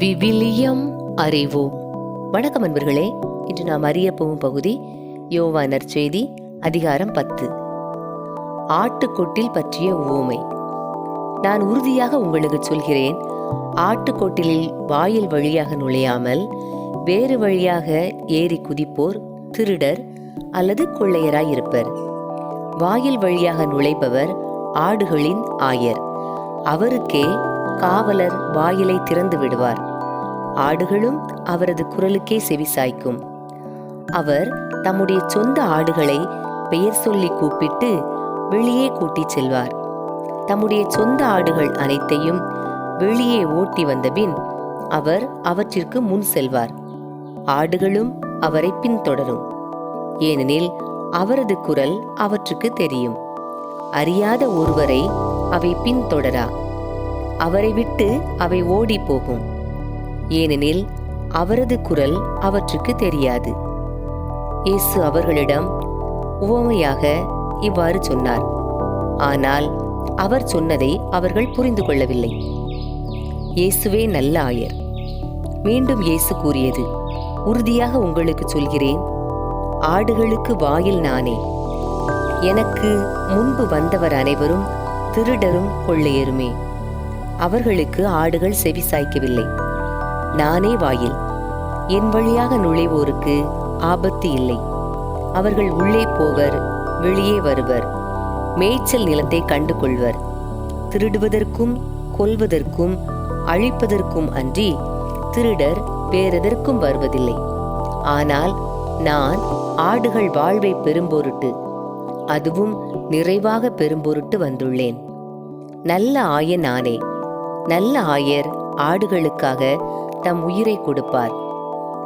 விவிலியம் அறிவோம் வணக்கம் அன்பர்களே இன்று நாம் அறிய போகும் பகுதி யோவா நற்செய்தி அதிகாரம் பத்து. ஆட்டுக்கொட்டில் பற்றிய உவமை நான் உறுதியாக உங்களுக்கு சொல்கிறேன் ஆட்டுக்கொட்டிலில் வாயில் வழியாக நுழையாமல் வேறு வழியாக ஏறி குதிப்போர் திருடர் அல்லது கொள்ளையராயிருப்பர் வாயில் வழியாக நுழைபவர் ஆடுகளின் ஆயர். அவருக்கே காவலர் வாயிலை திறந்து விடுவார். ஆடுகளும் அவரது குரலுக்கே செவிசாய்க்கும் அவர் தம்முடைய சொந்த ஆடுகளை பெயர் சொல்லி கூப்பிட்டு வெளியே கூட்டிச் செல்வார். தம்முடைய சொந்த ஆடுகள் அனைத்தையும் வெளியே ஓட்டி வந்தபின் அவர் அவற்றிற்கு முன் செல்வார். ஆடுகளும் அவரை பின்தொடரும். ஏனெனில் அவரது குரல் அவற்றுக்கு தெரியும். அறியாத ஒருவரை அவை பின்தொடரா? அவரை விட்டு அவை ஓடி போகும். ஏனெனில் அவரது குரல் அவற்றுக்கு தெரியாது. இயேசு அவர்களிடம் உவமையாக இவ்வாறு சொன்னார். ஆனால் அவர் சொன்னதை அவர்கள் புரிந்து கொள்ளவில்லை. இயேசுவே நல்ல ஆயர். மீண்டும் இயேசு கூறியது உறுதியாக உங்களுக்கு சொல்கிறேன். ஆடுகளுக்கு வாயில் நானே. எனக்கு முன்பு வந்தவர் அனைவரும் திருடரும் கொள்ளையருமே. அவர்களுக்கு ஆடுகள் செவி சாய்க்கவில்லை. நானே வாயில். என் வழியாக நுழைவோருக்கு ஆபத்து இல்லை. அவர்கள் உள்ளே போவர் வெளியே வருவர். மேய்ச்சல் நிலத்தை கண்டு கொள்வர் திருடுவதற்கும் கொல்வதற்கும் அழிப்பதற்கும் அன்றி திருடர் வேறெதற்கும் வருவதில்லை. ஆனால் நான் ஆடுகள் வாழ்வை பெரும்பொருட்டு அதுவும் நிறைவாக பெரும்பொருட்டு வந்துள்ளேன். நல்ல ஆய நானே. நல்ல ஆயர் ஆடுகளுக்காக தம் உயிரை கொடுப்பார்.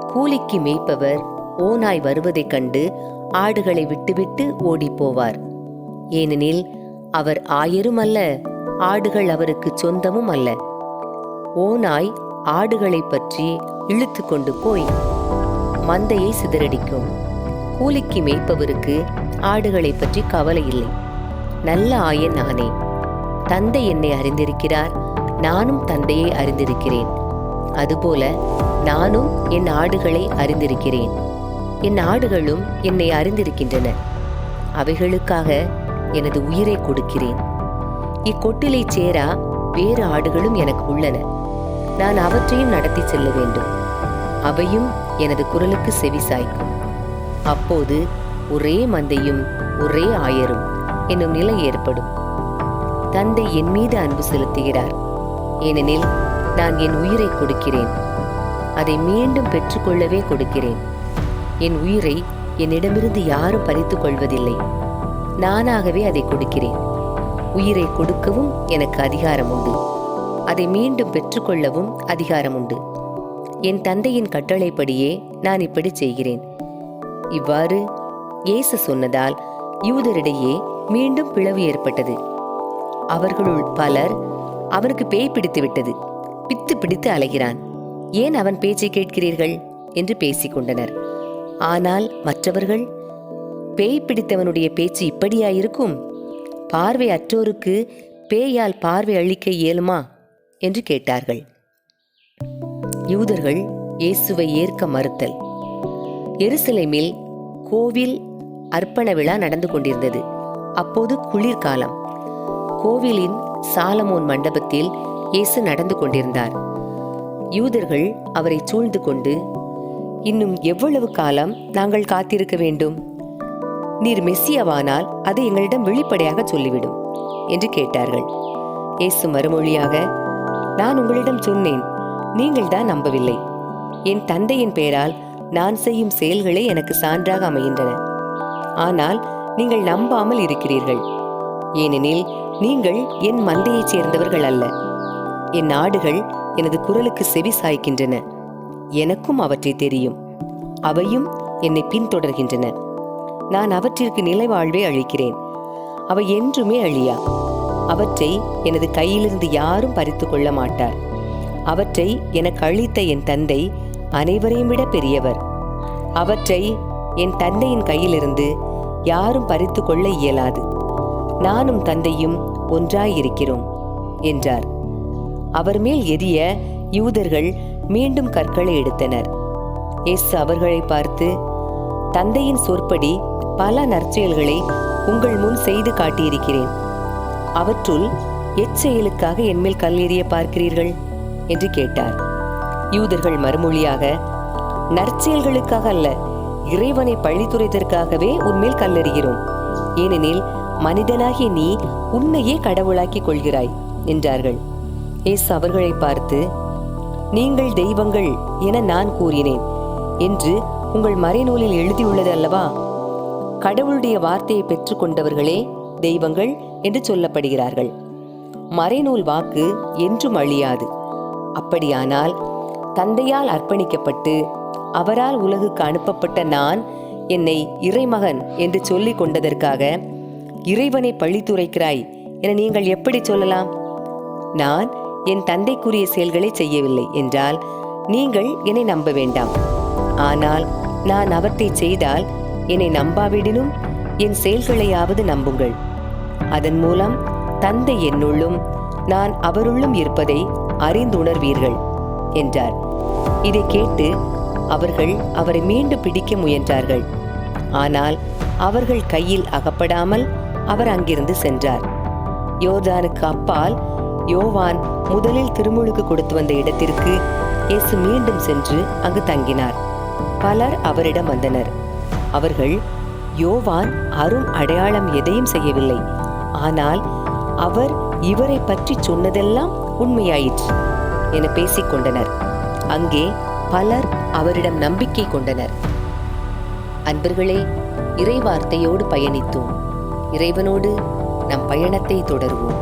கூலிக்கு மேய்ப்பவர் ஓநாய் வருவதைக் கண்டு ஆடுகளை விட்டுவிட்டு ஓடிப்போவார். ஏனெனில் அவர் ஆயரும் அல்ல ஆடுகள் அவருக்கு சொந்தமும் அல்ல. ஓநாய் ஆடுகளைப் பற்றி இழுத்து கொண்டு போய் மந்தையை சிதறடிக்கும். கூலிக்கு மேய்ப்பவருக்கு ஆடுகளைப் பற்றி கவலை இல்லை. நல்ல ஆயன் நானே. தந்தை என்னை அறிந்திருக்கிறார் நானும் தந்தையை அறிந்திருக்கிறேன். அதுபோல நானும் என் ஆடுகளை அறிந்திருக்கிறேன். என் ஆடுகளும் என்னை அறிந்திருக்கின்றன. அவைகளுக்காக எனது உயிரை கொடுக்கிறேன். இக்கொட்டிலை சேரா வேறு ஆடுகளும் எனக்கு உள்ளன. நான் அவற்றையும் நடத்தி செல்ல வேண்டும். அவையும் எனது குரலுக்கு செவி சாய்க்கும். அப்போது ஒரே மந்தையும் ஒரே ஆயரும் என்னும் நிலை ஏற்படும். தந்தை என் மீது அன்பு செலுத்துகிறார். ஏனெனில் நான் என் உயிரை கொடுக்கிறேன். அதை மீண்டும் பெற்றுக்கொள்ளவே கொடுக்கிறேன். என் உயிரை என்னிடமிருந்து யாரும் பறித்து கொள்வதில்லை. நானாகவே அதை கொடுக்கிறேன். உயிரை கொடுக்கவும் எனக்கு அதிகாரம் உண்டு அதை மீண்டும் பெற்றுக்கொள்ளவும் அதிகாரம் உண்டு என் தந்தையின் கட்டளைப்படியே நான் இப்படி செய்கிறேன். இவ்வாறு இயேசு சொன்னதால் யூதரிடையே மீண்டும் பிளவு ஏற்பட்டது. அவர்களுள் பலர் அவனுக்கு பேய் பிடித்து விட்டது பித்து பிடித்து அலைகிறான். ஏன் அவன் பேச்சை கேட்கிறீர்கள்? என்று பேசிக் கொண்டனர் ஆனால் மற்றவர்கள் பேய் பிடித்தவனுடைய பேச்சு இப்படியாயிருக்கும்? பார்வை அற்றோருக்கு பேயால் பார்வை அளிக்க இயலுமா? என்று கேட்டார்கள். யூதர்கள் இயேசுவை ஏற்க மறுத்தல். எருசலேமில் கோவில் அர்ப்பண விழா நடந்து கொண்டிருந்தது. அப்போது குளிர்காலம். கோவிலின் சாலமோன் மண்டபத்தில் இயேசு நடந்து கொண்டிருந்தார். யூதர்கள் அவரை சூழ்ந்து கொண்டு இன்னும் எவ்வளவு காலம் நாங்கள் காத்திருக்க வேண்டும்? நீர் மெஸ்ஸியவானால் அது எங்களிடம் வெளிப்படையாக சொல்லிவிடும் என்று கேட்டார்கள். இயேசு மறுமொழியாக நான் உங்களிடம் சொன்னேன் நீங்கள் தான் நம்பவில்லை. என் தந்தையின் பெயரால் நான் செய்யும் செயல்களே எனக்கு சான்றாக அமைகின்றன. ஆனால் நீங்கள் நம்பாமல் இருக்கிறீர்கள். ஏனெனில் நீங்கள் என் மந்தையைச் சேர்ந்தவர்கள் அல்ல. என் நாடுகள் எனது குரலுக்கு செவி சாய்க்கின்றன. எனக்கும் அவற்றை தெரியும். அவையும் என்னை பின்தொடர்கின்றன. நான் அவற்றிற்கு நிலைவாழ்வை அளிக்கிறேன். அவை என்றுமே அழியா. அவற்றை எனது கையிலிருந்து யாரும் பறித்து கொள்ள மாட்டார். அவற்றை எனக்கு அளித்த என் தந்தை அனைவரையும் விட பெரியவர். அவற்றை என் தந்தையின் கையிலிருந்து யாரும் பறித்து கொள்ள இயலாது. நானும் தந்தையும் ஒன்றாயிருக்கிறோம் என்றார். அவர் மேல் எரிய யூதர்கள் மீண்டும் கற்களை எடுத்தனர். எஸ் அவர்களை பார்த்து தந்தையின் சொற்படி பல நற்செயல்களை உங்கள் முன் செய்து காட்டியிருக்கிறேன். அவற்றுள் எச்செயலுக்காக என்மேல் கல்லெறிய பார்க்கிறீர்கள்? என்று கேட்டார். யூதர்கள் மறுமொழியாக நற்செயல்களுக்காக அல்ல இறைவனை பழித்துரைத்தற்காகவே உன்மேல் கல்லெறிகிறோம் ஏனெனில் மனிதனாகிய நீ உன்னையே கடவுளாக்கிக் கொள்கிறாய் என்றார்கள். இயேசு அவர்களை பார்த்து நீங்கள் தெய்வங்கள் என நான் கூறினேன் என்று உங்கள் மறைநூலில் எழுதியுள்ளது அல்லவா? கடவுளுடைய வார்த்தையை பெற்றுக்கொண்டவர்களே தெய்வங்கள் என்று சொல்லப்படுகிறார்கள். மறைநூல் வாக்கு என்றும் அழியாது. அப்படியானால் தந்தையால் அர்ப்பணிக்கப்பட்டு அவரால் உலகுக்கு அனுப்பப்பட்ட நான் என்னை இறைமகன் என்று சொல்லிக் கொண்டதற்காக இறைவனை பழித்துரைக்கிறாய் என நீங்கள் எப்படி சொல்லலாம்? நான் என் தந்தைக்குரிய செயல்களை செய்யவில்லை என்றால் நீங்கள் என்னை நம்ப வேண்டாம். ஆனால் நான் அவற்றை செய்தால் என்னை நம்பாவிடினும் என் செயல்களையாவது நம்புங்கள். அதன் மூலம் தந்தை என்னுள்ளும் நான் அவருள்ளும் இருப்பதை அறிந்துணர்வீர்கள் என்றார். இதை கேட்டு அவர்கள் அவரை மீண்டும் பிடிக்க முயன்றார்கள். ஆனால் அவர்கள் கையில் அகப்படாமல் அவர் அங்கிருந்து சென்றார். யோர்தானுக்கு அப்பால் யோவான் முதலில் திருமுழுக்கு கொடுத்து வந்த இடத்திற்கு இயேசு மீண்டும் சென்று அங்கு தங்கினார். பலர் அவரிடம் வந்தனர். அவர்கள் யோவான் அரும் அடையாளம் எதையும் செய்யவில்லை. ஆனால் அவர் இவரை பற்றி சொன்னதெல்லாம் உண்மையாயிற்று என பேசிக் கொண்டனர். அங்கே பலர் அவரிடம் நம்பிக்கை கொண்டனர். அன்பர்களே இறைவார்த்தையோடு பயணித்தோம். இறைவனோடு நம் பயணத்தை தொடருவோம்.